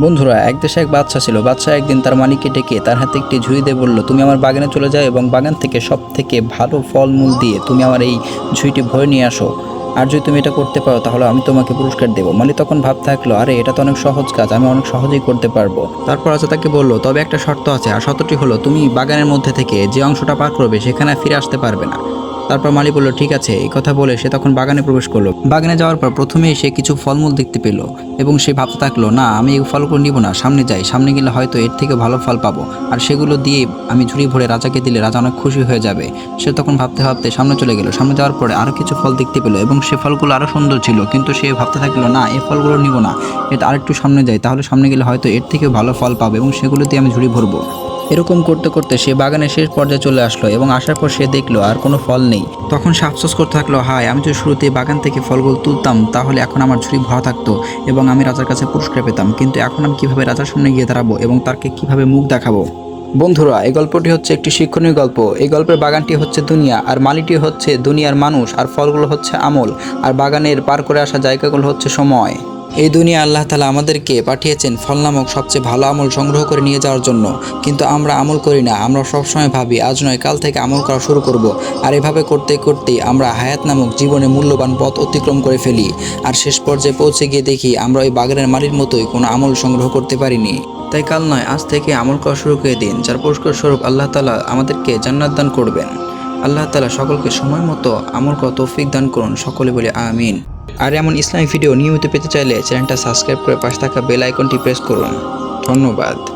বন্ধুরা, এক দেশে এক বাচ্চা ছিল। বাচ্চা একদিন তার মালিককে ডেকে তার হাতে একটি ঝুড়ি দিয়ে বলল, তুমি আমার বাগানে চলে যাও এবং বাগান থেকে সব থেকে ভালো ফলমূল দিয়ে তুমি আমার এই ঝুড়িটি ভরে নিয়ে আসো। আর যদি তুমি এটা করতে পারো, তাহলে আমি তোমাকে পুরস্কার দেবো। মালিক তখন ভাব থাকল, আরে, এটা তো অনেক সহজ কাজ, আমি অনেক সহজেই করতে পারব। তারপর আছে তাকে বলল, তবে একটা শর্ত আছে, আর শর্তটি হলো, তুমি বাগানের মধ্যে থেকে যে অংশটা পার করবে, সেখানে ফিরে আসতে পারবে না। তারপর মালি বলল, ঠিক আছে। এই কথা বলে সে তখন বাগানে প্রবেশ করল। বাগানে যাওয়ার পর প্রথমেই সে কিছু ফলমূল দেখতে পেল এবং সে ভাবতে থাকল, না, আমি এই ফলগুলো নিব না, সামনে যাই। সামনে গেলে হয়তো এর থেকে ভালো ফল পাবো। আর সেগুলো দিয়ে আমি ঝুড়ি ভরে রাজাকে দিলে রাজা অনেক খুশি হয়ে যাবে। সে তখন ভাবতে ভাবতে সামনে চলে গেল। সামনে যাওয়ার পরে আরও কিছু ফল দেখতে পেল এবং সে ফলগুলো আরও সুন্দর ছিল। কিন্তু সে ভাবতে থাকল, না এই ফলগুলো নিব না। এটা আরেকটু সামনে যাই, তাহলে সামনে গেলে হয়তো এর থেকে ভালো ফল পাবে এবং সেগুলো দিয়ে আমি ঝুড়ি ভরবো। এরকম করতে করতে সে বাগানের শেষ পর্যায়ে চলে আসলো এবং আসার পর সে দেখল আর কোনো ফল নেই। তখন সে আফসোস করতে থাকল, হায়, আমি যদি শুরুতে বাগান থেকে ফলগুলো তুলতাম, তাহলে এখন আমার ঝুড়ি ভরা থাকতো এবং আমি রাজার কাছে পুরস্কার পেতাম। কিন্তু এখন আমি কীভাবে রাজার সামনে গিয়ে দাঁড়াবো এবং তাকে কীভাবে মুখ দেখাবো? বন্ধুরা, এই গল্পটি হচ্ছে একটি শিক্ষণীয় গল্প। এই গল্পের বাগানটি হচ্ছে দুনিয়া, আর মালিটি হচ্ছে দুনিয়ার মানুষ, আর ফলগুলো হচ্ছে আমল, আর বাগানের পার করে আসা জায়গাগুলো হচ্ছে সময়। এই দুনিয়া আল্লাহ তালা আমাদেরকে পাঠিয়েছেন ফল নামক সবচেয়ে ভালো আমল সংগ্রহ করে নিয়ে যাওয়ার জন্য। কিন্তু আমরা আমল করি না, আমরা সবসময় ভাবি, আজ নয়, কাল থেকে আমল করা শুরু করব। আর এভাবে করতে করতেই আমরা হায়াত নামক জীবনে মূল্যবান পথ অতিক্রম করে ফেলি। আর শেষ পর্যায়ে পৌঁছে গিয়ে দেখি, আমরা ওই বাগানের মালির মতোই কোনো আমল সংগ্রহ করতে পারিনি। তাই কাল নয়, আজ থেকে আমল করা শুরু করে দিন, যার পুরস্কার স্বরূপ আল্লাহ তালা আমাদেরকে জান্নাত দান করবেন। আল্লাহ তালা সকলকে সময় মতো আমল করা তৌফিক দান করুন। সকলে বলে, আমিন। আর এমন ইসলামিক ভিডিও নিয়মিত পেতে চাইলে চ্যানেলটা সাবস্ক্রাইব করে পাশে থাকা বেল আইকনটি প্রেস করুন। ধন্যবাদ।